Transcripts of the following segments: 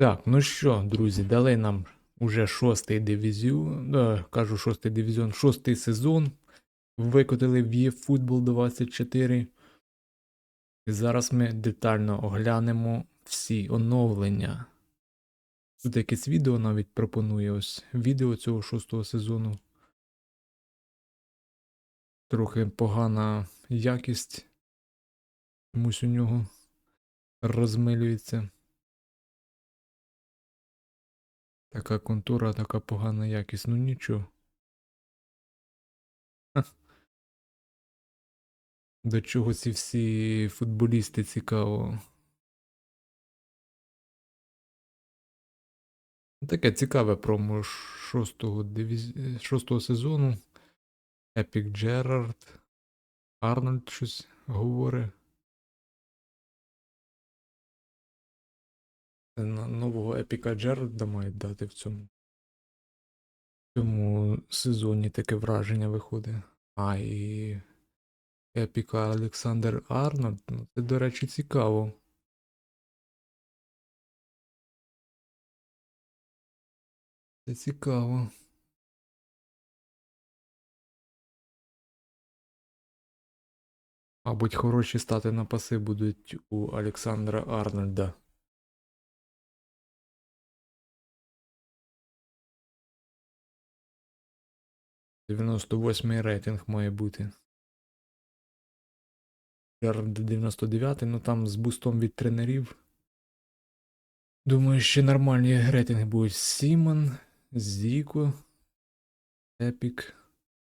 Так, ну що, друзі, дали нам уже шостий дивізіон, е, кажу шостий дивізіон, шостий сезон. Викотили в eFootball 24. І зараз ми детально оглянемо всі оновлення. Тут якесь відео навіть пропонує ось відео цього шостого сезону. Трохи погана якість. Чомусь у нього розмилюється. Така контура, така погана якість, ну нічого. До чого ці всі футболісти цікаво. Таке цікаве промо шостого, дивіз... е, шостого сезону. Епік Джерард. Арнольд щось говорить. Нового епіка Джерарда мають дати в цьому. В цьому сезоні таке враження виходить. А і епіка Олександр Арнольд. Ну, це, до речі, цікаво. Це цікаво. Мабуть, хороші стати на паси будуть у Олександра Арнольда. Дев'яносто восьмий рейтинг має бути. Джерард 99, ну там з бустом від тренерів. Думаю, ще нормальні рейтинги будуть. Сімон, Зіко, Епік.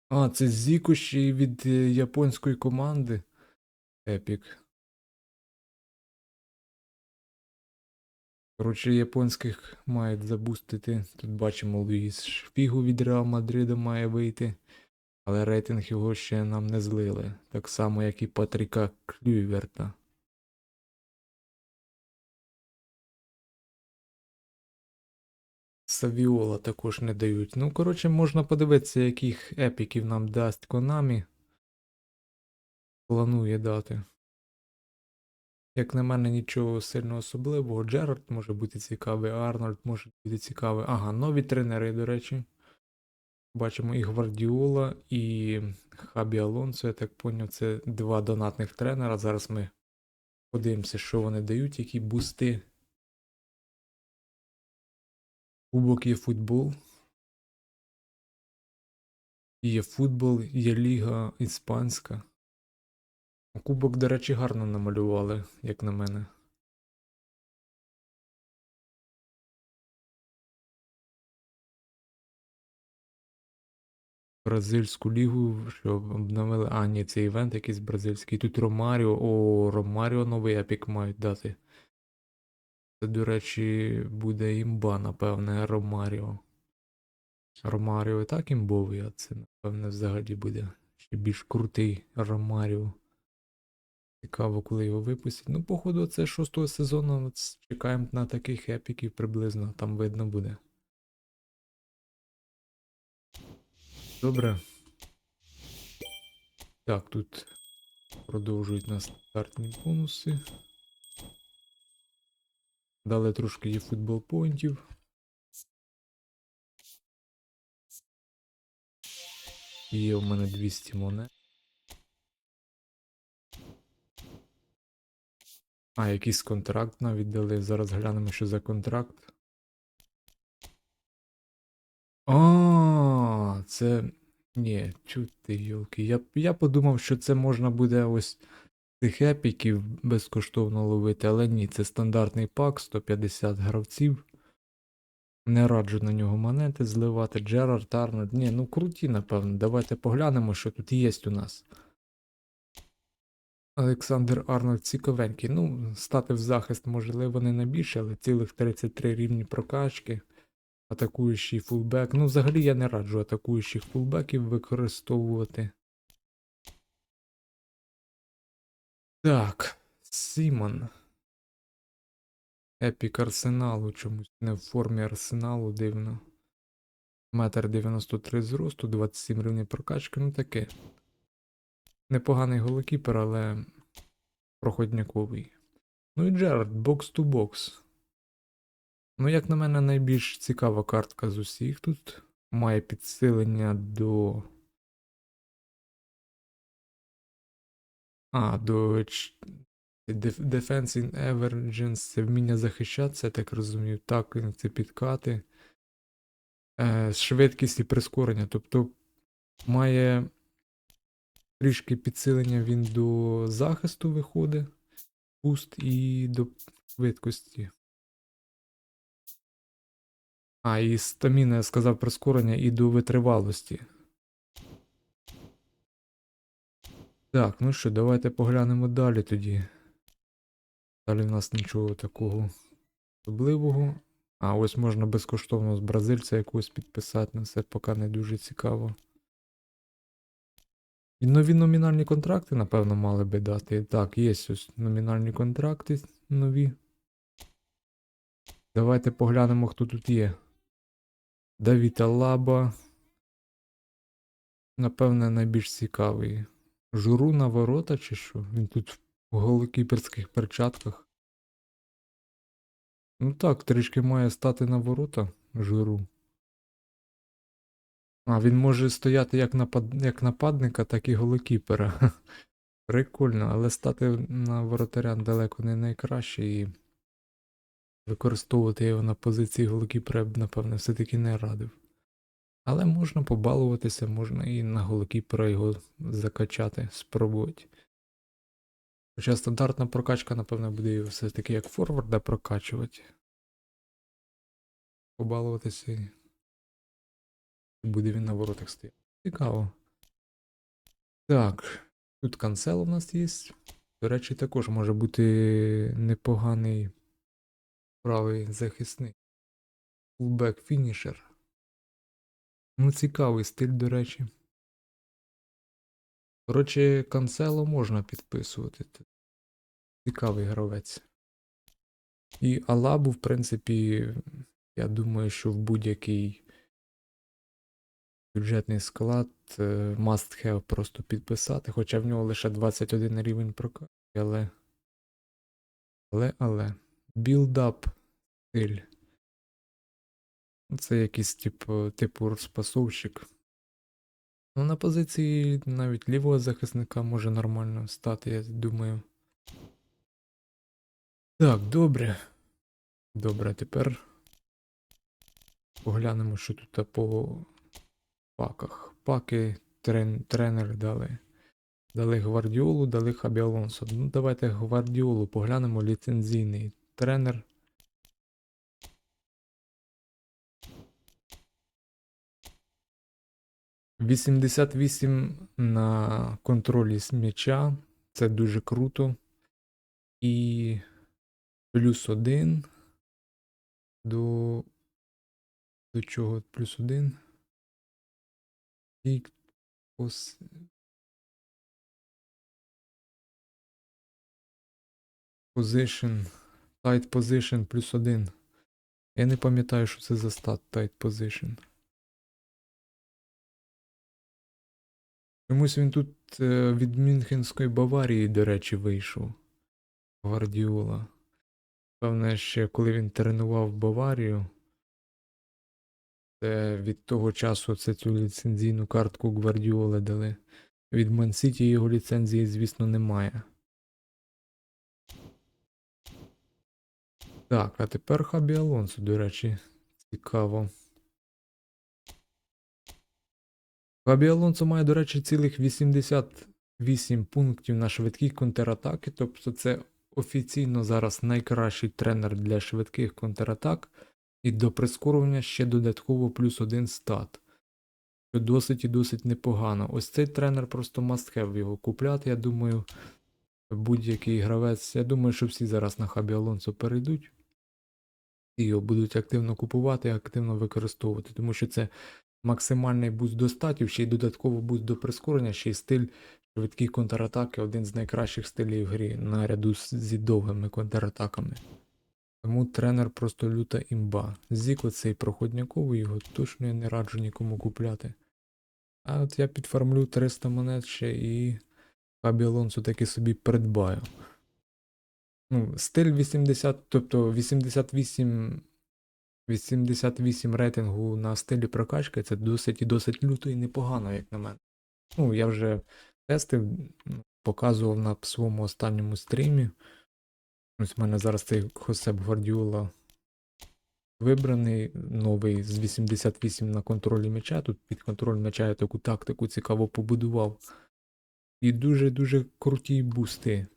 А, це Зіко ще й від е, японської команди. Епік. Коротше, японських мають забустити. Тут бачимо Луїс Шпігу від Реал Мадрида має вийти. Але рейтинг його ще нам не злили. Так само, як і Патріка Клюйверта. Савіола також не дають. Ну, коротше, можна подивитися, яких епіків нам дасть Konami. Планує дати. Як на мене, нічого сильно особливого. Джерард може бути цікавий, Арнольд може бути цікавий. Ага, нові тренери, до речі. Бачимо і Гвардіола, і Хабі Алонсо, я так поняв, це два донатних тренера. Зараз ми подивимося, що вони дають, які бусти. Кубок є футбол. Є футбол, є ліга іспанська. Кубок, до речі, гарно намалювали, як на мене. Бразильську лігу, що обновили. А, ні, це івент якийсь бразильський. Тут Ромаріо. О, Ромаріо новий епік мають дати. Це, до речі, буде імба, напевне, Ромаріо. Ромаріо і так імбовий, а це, напевне, взагалі буде ще більш крутий Ромаріо. Цікаво, коли його випустять. Ну, походу, це шостого сезону. Чекаємо на таких епіків приблизно, там видно буде. Добре. Так, тут продовжують нас стартні бонуси. Дали трошки є футбол поінтів. Є в мене 200 монет. А, якийсь контракт навіть дали. Зараз глянемо, що за контракт. А, це. Ні, чути, йолки. Я, я подумав, що це можна буде ось цих епіків безкоштовно ловити, але ні, це стандартний пак, 150 гравців. Не раджу на нього монети зливати. Джерард, Арнольд. Ні, ну круті, напевно. Давайте поглянемо, що тут є у нас. Олександр Арнольд цікавенький. Ну, стати в захист, можливо, не найбільше, але цілих 33 рівні прокачки. Атакуючий фулбек. Ну, взагалі я не раджу атакуючих фулбеків використовувати. Так, Сімон. Епік арсеналу чомусь не в формі арсеналу дивно. Метр 93 зросту, 27 рівень прокачки, ну таке. Непоганий голокіпер, але проходняковий. Ну і Джерард, бокс ту бокс. Ну, як на мене, найбільш цікава картка з усіх тут. Має підсилення до. А, до Defense in Emergence, це вміння захищатися, я так розумію. Так, це підкати. Е, швидкість і прискорення. Тобто має трішки підсилення він до захисту виходить. Пуст і до швидкості. А, і стаміна, я сказав прискорення і до витривалості. Так, ну що, давайте поглянемо далі тоді. Далі в нас нічого такого особливого. А, ось можна безкоштовно з бразильця якогось підписати, на це поки не дуже цікаво. І нові номінальні контракти, напевно, мали би дати. Так, є ось номінальні контракти нові. Давайте поглянемо, хто тут є. Давіта Лаба. Напевне, найбільш цікавий. Журу на ворота чи що? Він тут в голокіперських перчатках. Ну так, трішки має стати на ворота журу. А, він може стояти як, напад... як нападника, так і голокіпера. Прикольно, але стати на воротаря далеко не найкраще і використовувати його на позиції голокіпера я б, напевне, все-таки не радив. Але можна побалуватися, можна і на голокіпера його закачати, спробувати. Хоча стандартна прокачка, напевно, буде його все-таки як форварда прокачувати. Побалуватися буде він на воротах стояти. Цікаво. Так, тут канцел у нас є. До речі, також може бути непоганий правий захисник. Фулбек фінішер. Ну, цікавий стиль, до речі. Коротше, канцело можна підписувати. Цікавий гравець. І Алабу, в принципі, я думаю, що в будь-який бюджетний склад е, must have просто підписати, хоча в нього лише 21 рівень прокачки, але. Але, але. Build-up стиль. Це якийсь типу, типу розпасовщик. Ну, на позиції навіть лівого захисника може нормально стати, я думаю. Так, добре. Добре, тепер поглянемо, що тут по паках. Паки трен, тренер дали. Дали Гвардіолу, дали Хабі Алонсо. Ну, давайте Гвардіолу поглянемо ліцензійний тренер. Вісімдесят вісім на контролі з м'яча. Це дуже круто. І плюс один до. До чого плюс один? Пос... Position. Tight position плюс один. Я не пам'ятаю, що це за стат tight position. Чомусь він тут е, від Мюнхенської Баварії, до речі, вийшов. Гвардіола. Певне, ще коли він тренував Баварію. Це від того часу це цю ліцензійну картку Гвардіоли дали. Від Мансіті його ліцензії, звісно, немає. Так, а тепер Хабі Алонсо, до речі, цікаво. Хабі Алонсо має, до речі, цілих 88 пунктів на швидкі контратаки. Тобто це офіційно зараз найкращий тренер для швидких контратак. І до прискорювання ще додатково плюс один стат. Що досить і досить непогано. Ось цей тренер просто must have його купляти. Я думаю, будь-який гравець. Я думаю, що всі зараз на хабі Алонсо перейдуть. І його будуть активно купувати активно використовувати. Тому що це максимальний буст до статів, ще й додатково буст до прискорення, ще й стиль швидкі контратаки один з найкращих стилів в грі наряду з- зі довгими контратаками. Тому тренер просто люта імба. Зік оцей проходняковий, його точно я не раджу нікому купляти. А от я підфармлю 300 монет ще і Фабі Алонсо таки собі придбаю. Ну, стиль 80, тобто 88 88 рейтингу на стилі прокачки це досить і досить люто і непогано, як на мене. Ну, я вже тестив, показував на своєму останньому стрімі. Ось в мене зараз цей Хосеп Гвардіола вибраний, новий з 88 на контролі м'яча. Тут під контроль м'яча я таку тактику цікаво побудував. І дуже-дуже круті бусти.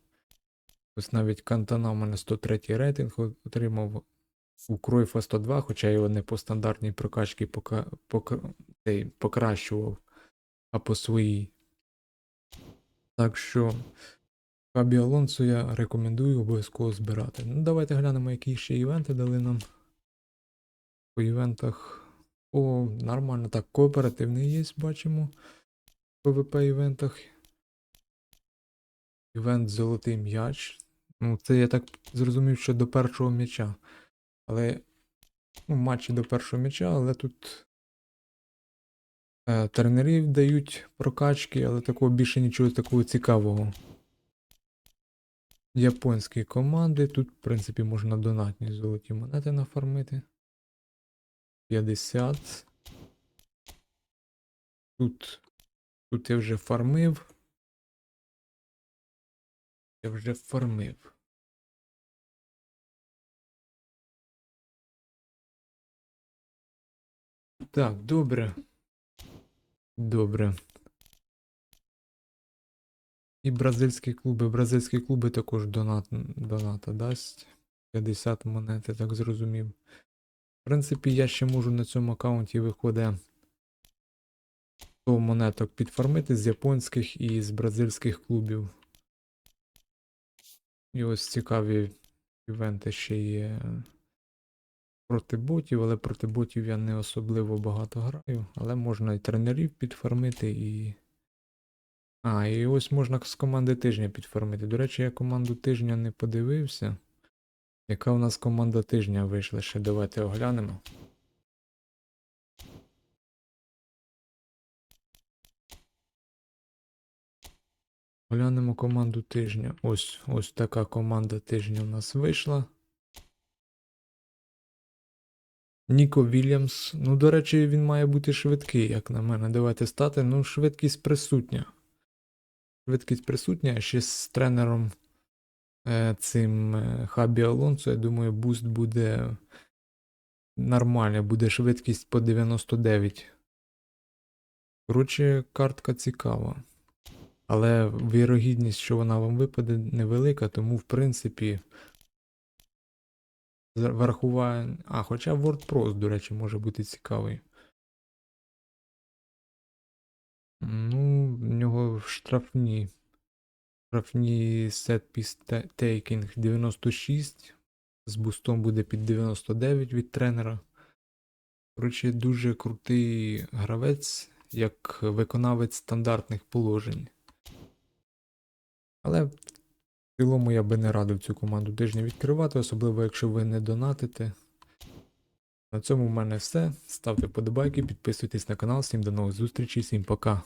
Ось навіть Кантана в мене 103 рейтинг отримав. У Кройфа 102, хоча його не по стандартній прокачці пока, пока, покращував, а по своїй. Так що Фабі Алонсо я рекомендую обов'язково збирати. Ну, давайте глянемо, які ще івенти дали нам. По івентах. О, нормально. Так, кооперативний є, бачимо. В PvP івентах. Івент Золотий м'яч. Ну, це я так зрозумів, що до першого м'яча. Але. Ну, матчі до першого м'яча, але тут. Е, тренерів дають прокачки, але такого більше нічого такого цікавого. Японські команди. Тут, в принципі, можна донатні золоті монети нафармити. 50. Тут. Тут я вже фармив. Я вже фармив. Так, добре. Добре. І бразильські клуби. Бразильські клуби також донат, доната дасть. 50 монет, я так зрозумів. В принципі, я ще можу на цьому аккаунті виходить 100 монеток підфармити з японських і з бразильських клубів. І ось цікаві івенти ще є проти ботів, але проти ботів я не особливо багато граю, але можна і тренерів підфармити і. А, і ось можна з команди тижня підфармити. До речі, я команду тижня не подивився. Яка у нас команда тижня вийшла? Ще давайте оглянемо. Оглянемо команду тижня. Ось ось така команда тижня у нас вийшла. Ніко Вільямс. Ну, до речі, він має бути швидкий, як на мене. Давайте стати. Ну, швидкість присутня. Швидкість присутня. Ще з тренером е, цим е, Хабі Алонсо, я думаю, буст буде нормальний, буде швидкість по 99. Коротше, картка цікава. Але вірогідність, що вона вам випаде, невелика, тому, в принципі, врахуває. А, хоча WordPress, до речі, може бути цікавий. Ну, в нього штрафні. Штрафні set piece ta- taking 96. З бустом буде під 99 від тренера. Коротше, дуже крутий гравець, як виконавець стандартних положень. Але в цілому я би не радив цю команду тижня відкривати, особливо якщо ви не донатите. На цьому в мене все. Ставте вподобайки, підписуйтесь на канал. Всім до нових зустрічей, всім пока.